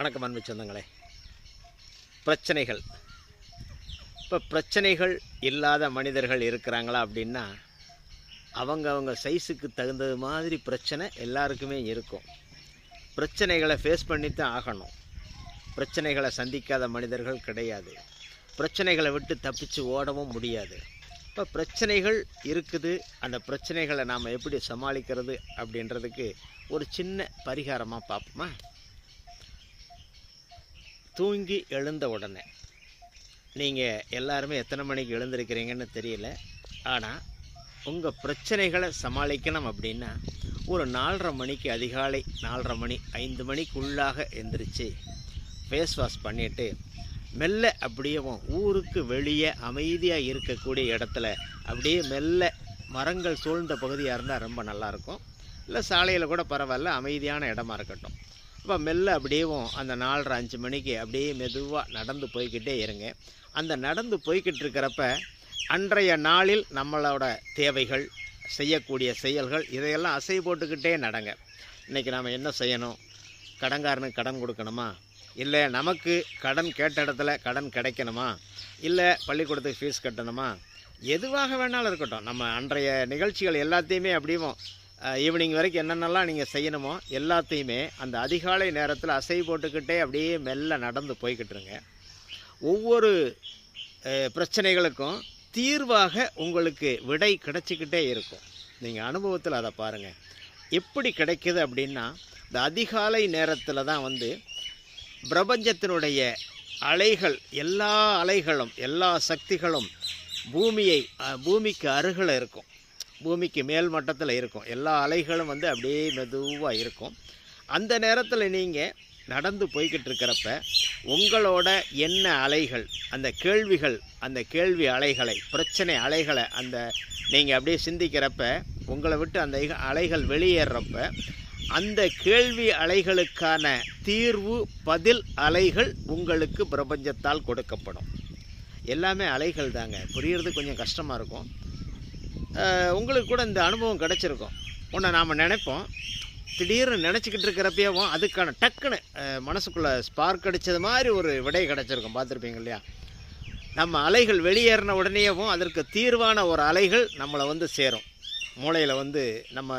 வணக்கம் அன்பு சொந்தங்களே. பிரச்சனைகள். இப்போ பிரச்சனைகள் இல்லாத மனிதர்கள் இருக்கிறாங்களா அப்படின்னா அவங்க அவங்க சைஸுக்கு தகுந்தது மாதிரி பிரச்சனை எல்லாருக்குமே இருக்கும். பிரச்சனைகளை ஃபேஸ் பண்ணி தான் ஆகணும். பிரச்சனைகளை சந்திக்காத மனிதர்கள் கிடையாது. பிரச்சனைகளை விட்டு தப்பிச்சு ஓடவும் முடியாது. இப்போ பிரச்சனைகள் இருக்குது. அந்த பிரச்சனைகளை நாம் எப்படி சமாளிக்கிறது அப்படின்றதுக்கு ஒரு சின்ன பரிகாரமாக பார்ப்போமா? தூங்கி எழுந்த உடனே. நீங்கள் எல்லாருமே எத்தனை மணிக்கு எழுந்திருக்கிறீங்கன்னு தெரியல. ஆனால் உங்கள் பிரச்சனைகளை சமாளிக்கணும் அப்படின்னா ஒரு நாலரை மணிக்கு அதிகாலை நாலரை மணி ஐந்து மணிக்குள்ளாக எந்திரிச்சு ஃபேஸ் வாஷ் பண்ணிவிட்டு மெல்ல அப்படியே ஊருக்கு வெளியே அமைதியாக இருக்கக்கூடிய இடத்துல அப்படியே மெல்ல மரங்கள் சூழ்ந்த பகுதியாக இருந்தால் ரொம்ப நல்லாயிருக்கும் இல்லை சாலையில் கூட பரவாயில்ல அமைதியான இடமா இருக்கட்டும். இப்போ மெல்ல அப்படியேவும் அந்த நாலரை அஞ்சு மணிக்கு அப்படியே மெதுவாக நடந்து போய்கிட்டே இருங்க. அந்த நடந்து போய்கிட்டு இருக்கிறப்ப அன்றைய நாளில் நம்மளோட தேவைகள் செய்யக்கூடிய செயல்கள் இதையெல்லாம் அசை போட்டுக்கிட்டே நடங்க. இன்றைக்கி நாம் என்ன செய்யணும்? கடன்காரனுக்கு கடன் கொடுக்கணுமா? இல்லை நமக்கு கடன் கேட்ட இடத்துல கடன் கிடைக்கணுமா? இல்லை பள்ளிக்கூடத்துக்கு ஃபீஸ் கட்டணுமா? எதுவாக வேணாலும் இருக்கட்டும். நம்ம அன்றைய நிகழ்ச்சிகள் எல்லாத்தையுமே அப்படியும் ஈவினிங் வரைக்கும் என்னென்னலாம் நீங்கள் செய்யணுமோ எல்லாத்தையுமே அந்த அதிகாலை நேரத்தில் அசை போட்டுக்கிட்டே அப்படியே மெல்ல நடந்து போய்கிட்டுருங்க ஒவ்வொரு பிரச்சனைகளுக்கும் தீர்வாக உங்களுக்கு விடை கிடைச்சிக்கிட்டே இருக்கும். நீங்கள் அனுபவத்தில் அதை பாருங்கள் எப்படி கிடைக்கிது அப்படின்னா இந்த அதிகாலை நேரத்தில் தான் வந்து பிரபஞ்சத்தினுடைய அலைகள் எல்லா அலைகளும் எல்லா சக்திகளும் பூமியை பூமிக்கு அருகில் இருக்கும். பூமிக்கு மேல் மட்டத்தில் இருக்கும். எல்லா அலைகளும் வந்து அப்படியே மெதுவாக இருக்கும். அந்த நேரத்தில் நீங்கள் நடந்து போய்கிட்டு இருக்கிறப்ப உங்களோட என்ன அலைகள் அந்த கேள்விகள் அந்த கேள்வி அலைகளை பிரச்சனை அலைகளை அந்த நீங்கள் அப்படியே சிந்திக்கிறப்ப உங்களை விட்டு அந்த இக- அலைகள் வெளியேறப்ப அந்த கேள்வி அலைகளுக்கான தீர்வு பதில் அலைகள் உங்களுக்கு பிரபஞ்சத்தால் கொடுக்கப்படும். எல்லாமே அலைகள் தாங்க. புரியறது கொஞ்சம் கஷ்டமாக இருக்கும். உங்களுக்கு கூட இந்த அனுபவம் கிடச்சிருக்கும். ஒன்று நாம் நினைப்போம். திடீர்னு நினச்சிக்கிட்டு இருக்கிறப்பயவும் அதுக்கான டக்குன்னு மனசுக்குள்ளே ஸ்பார்க் அடித்தது மாதிரி ஒரு விடை கிடச்சிருக்கும். பார்த்துருப்பீங்க இல்லையா? நம்ம அலைகள் வெளியேறின உடனேயும் அதற்கு தீர்வான ஒரு அலைகள் நம்மளை வந்து சேரும். மூளையில் வந்து நம்ம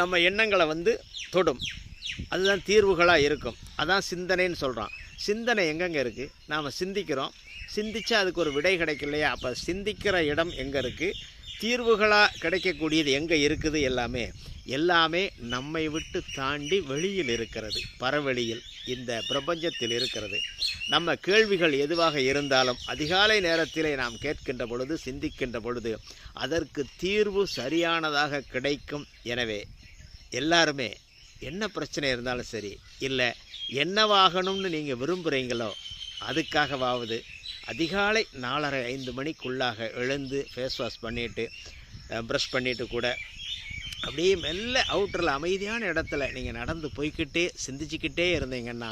நம்ம எண்ணங்களை வந்து தொடும். அதுதான் தீர்வுகளாக இருக்கும். அதான் சிந்தனைன்னு சொல்கிறோம் சிந்தனை எங்கெங்கே இருக்குது நாம் சிந்திக்கிறோம். சிந்திச்சா அதுக்கு ஒரு விடை கிடைக்கலையா? அப்போ சிந்திக்கிற இடம் எங்கே இருக்குது தீர்வுகளாக கிடைக்கக்கூடியது எங்கே இருக்குது எல்லாமே? எல்லாமே நம்மை விட்டு தாண்டி வெளியில் இருக்கிறது. பரவெளியில் இந்த பிரபஞ்சத்தில் இருக்கிறது. நம்ம கேள்விகள் எதுவாக இருந்தாலும் அதிகாலை நேரத்திலே நாம் கேட்கின்ற பொழுது சிந்திக்கின்ற பொழுது அதற்கு தீர்வு சரியானதாக கிடைக்கும். எனவே எல்லாருமே என்ன பிரச்சனை இருந்தாலும் சரி இல்லை என்னவாகணும்னு நீங்கள் விரும்புகிறீங்களோ அதுக்காகவாவது அதிகாலை நாலரை ஐந்து மணிக்குள்ளாக எழுந்து ஃபேஸ் வாஷ் பண்ணிவிட்டு ப்ரஷ் பண்ணிவிட்டு கூட அப்படியே மெல்ல அவுட்டரில் அமைதியான இடத்துல நீங்கள் நடந்து போய்க்கிட்டே சிந்திச்சுக்கிட்டே இருந்தீங்கன்னா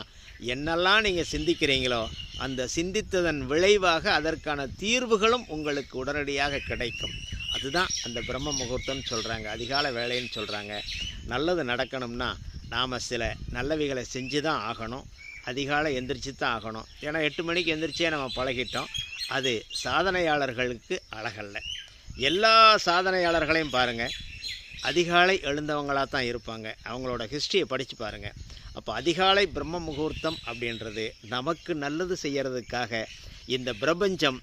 என்னெல்லாம் நீங்கள் சிந்திக்கிறீங்களோ அந்த சிந்தித்ததன் விளைவாக அதற்கான தீர்வுகளும் உங்களுக்கு உடனடியாக கிடைக்கும். அதுதான் அந்த பிரம்ம முகூர்த்தம்னு சொல்கிறாங்க அதிகாலை வேலைன்னு சொல்கிறாங்க நல்லது நடக்கணும்னா நாம் சில நல்லவைகளை செஞ்சு தான் ஆகணும். அதிகாலை எந்திரிச்சு தான் ஆகணும். ஏன்னா எட்டு மணிக்கு எந்திரிச்சே நம்ம பழகிட்டோம். அது சாதனையாளர்களுக்கு அழகல்ல. எல்லா சாதனையாளர்களையும் பாருங்கள் அதிகாலை எழுந்தவங்களாக தான் இருப்பாங்க. அவங்களோட ஹிஸ்ட்ரியை படித்து பாருங்கள் அப்போ அதிகாலை பிரம்ம முகூர்த்தம் அப்படின்றது நமக்கு நல்லது செய்கிறதுக்காக இந்த பிரபஞ்சம்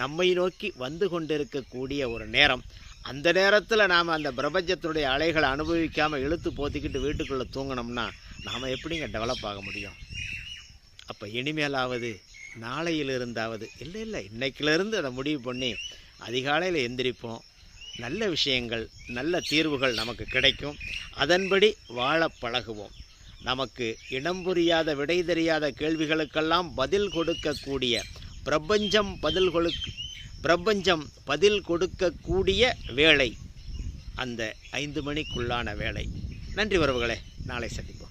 நம்மை நோக்கி வந்து கொண்டிருக்கக்கூடிய ஒரு நேரம். அந்த நேரத்தில் நாம் அந்த பிரபஞ்சத்தினுடைய அலைகளை அனுபவிக்காமல் இழுத்து போத்திக்கிட்டு வீட்டுக்குள்ளே தூங்கினோம்னா நாம் எப்படிங்க டெவலப் ஆக முடியும்? அப்போ இனிமேலாவது நாளையிலிருந்தாவது இல்லை இல்லை இன்றைக்கிலிருந்து அதை முடிவு பண்ணி அதிகாலையில் எந்திரிப்போம். நல்ல விஷயங்கள் நல்ல தீர்வுகள் நமக்கு கிடைக்கும். அதன்படி வாழ பழகுவோம். நமக்கு இடம் புரியாத விடை தெரியாத கேள்விகளுக்கெல்லாம் பதில் கொடுக்கக்கூடிய பிரபஞ்சம் பதில் கொடுக்க பிரபஞ்சம் பதில் கொடுக்கக்கூடிய வேலை அந்த ஐந்து மணிக்குள்ளான வேலை நன்றி உறவுகளே நாளை சந்திப்போம்.